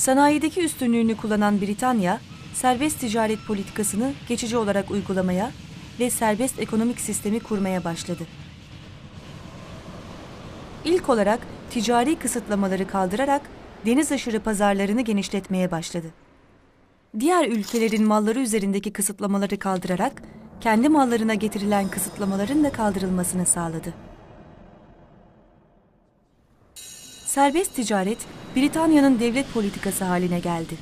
Sanayideki üstünlüğünü kullanan Britanya, serbest ticaret politikasını geçici olarak uygulamaya ve serbest ekonomik sistemi kurmaya başladı. İlk olarak ticari kısıtlamaları kaldırarak deniz aşırı pazarlarını genişletmeye başladı. Diğer ülkelerin malları üzerindeki kısıtlamaları kaldırarak kendi mallarına getirilen kısıtlamaların da kaldırılmasını sağladı. Serbest ticaret Britanya'nın devlet politikası haline geldi.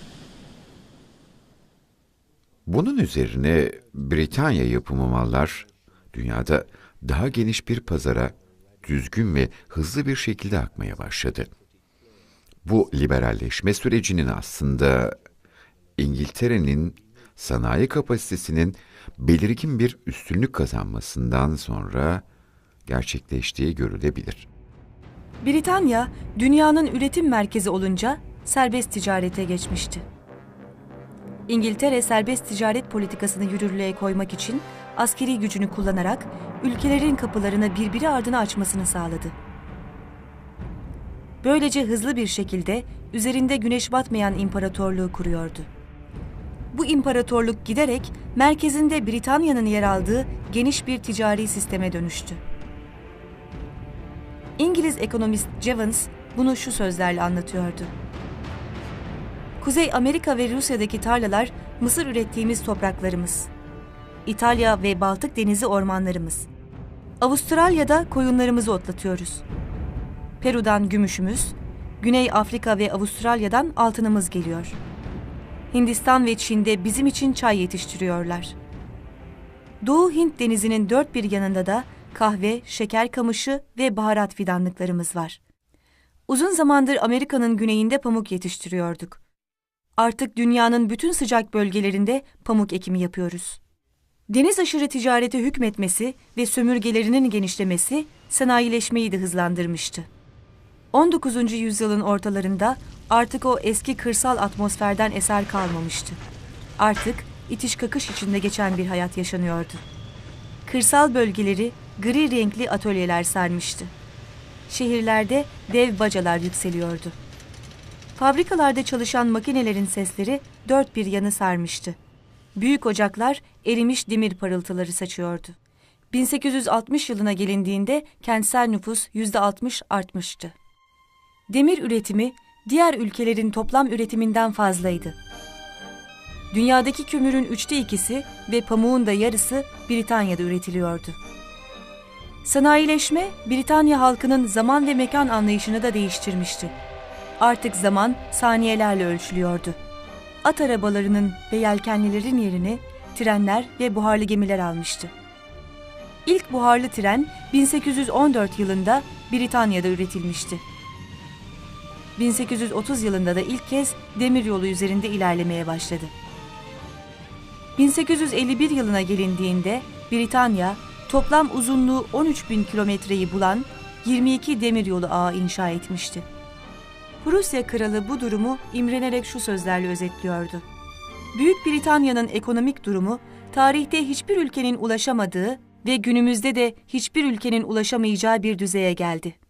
Bunun üzerine Britanya yapımı mallar dünyada daha geniş bir pazara düzgün ve hızlı bir şekilde akmaya başladı. Bu liberalleşme sürecinin aslında İngiltere'nin sanayi kapasitesinin belirgin bir üstünlük kazanmasından sonra gerçekleştiği görülebilir. Britanya, dünyanın üretim merkezi olunca serbest ticarete geçmişti. İngiltere serbest ticaret politikasını yürürlüğe koymak için askeri gücünü kullanarak ülkelerin kapılarını birbiri ardına açmasını sağladı. Böylece hızlı bir şekilde üzerinde güneş batmayan imparatorluğu kuruyordu. Bu imparatorluk giderek merkezinde Britanya'nın yer aldığı geniş bir ticari sisteme dönüştü. İngiliz ekonomist Jevons bunu şu sözlerle anlatıyordu. Kuzey Amerika ve Rusya'daki tarlalar mısır ürettiğimiz topraklarımız. İtalya ve Baltık denizi ormanlarımız. Avustralya'da koyunlarımızı otlatıyoruz. Peru'dan gümüşümüz, Güney Afrika ve Avustralya'dan altınımız geliyor. Hindistan ve Çin'de bizim için çay yetiştiriyorlar. Doğu Hint denizinin dört bir yanında da kahve, şeker kamışı ve baharat fidanlıklarımız var. Uzun zamandır Amerika'nın güneyinde pamuk yetiştiriyorduk. Artık dünyanın bütün sıcak bölgelerinde pamuk ekimi yapıyoruz. Deniz aşırı ticarete hükmetmesi ve sömürgelerinin genişlemesi sanayileşmeyi de hızlandırmıştı. 19. yüzyılın ortalarında artık o eski kırsal atmosferden eser kalmamıştı. Artık itiş kakış içinde geçen bir hayat yaşanıyordu. Kırsal bölgeleri gri renkli atölyeler sarmıştı. Şehirlerde dev bacalar yükseliyordu. Fabrikalarda çalışan makinelerin sesleri dört bir yanı sarmıştı. Büyük ocaklar erimiş demir parıltıları saçıyordu. 1860 yılına gelindiğinde kentsel nüfus yüzde altmış artmıştı. Demir üretimi diğer ülkelerin toplam üretiminden fazlaydı. Dünyadaki kömürün üçte ikisi ve pamuğun da yarısı Britanya'da üretiliyordu. Sanayileşme Britanya halkının zaman ve mekan anlayışını da değiştirmişti. Artık zaman saniyelerle ölçülüyordu. At arabalarının ve yelkenlilerin yerini trenler ve buharlı gemiler almıştı. İlk buharlı tren 1814 yılında Britanya'da üretilmişti. 1830 yılında da ilk kez demiryolu üzerinde ilerlemeye başladı. 1851 yılına gelindiğinde Britanya toplam uzunluğu 13 bin kilometreyi bulan 22 demiryolu ağı inşa etmişti. Prusya kralı bu durumu imrenerek şu sözlerle özetliyordu. Büyük Britanya'nın ekonomik durumu tarihte hiçbir ülkenin ulaşamadığı ve günümüzde de hiçbir ülkenin ulaşamayacağı bir düzeye geldi.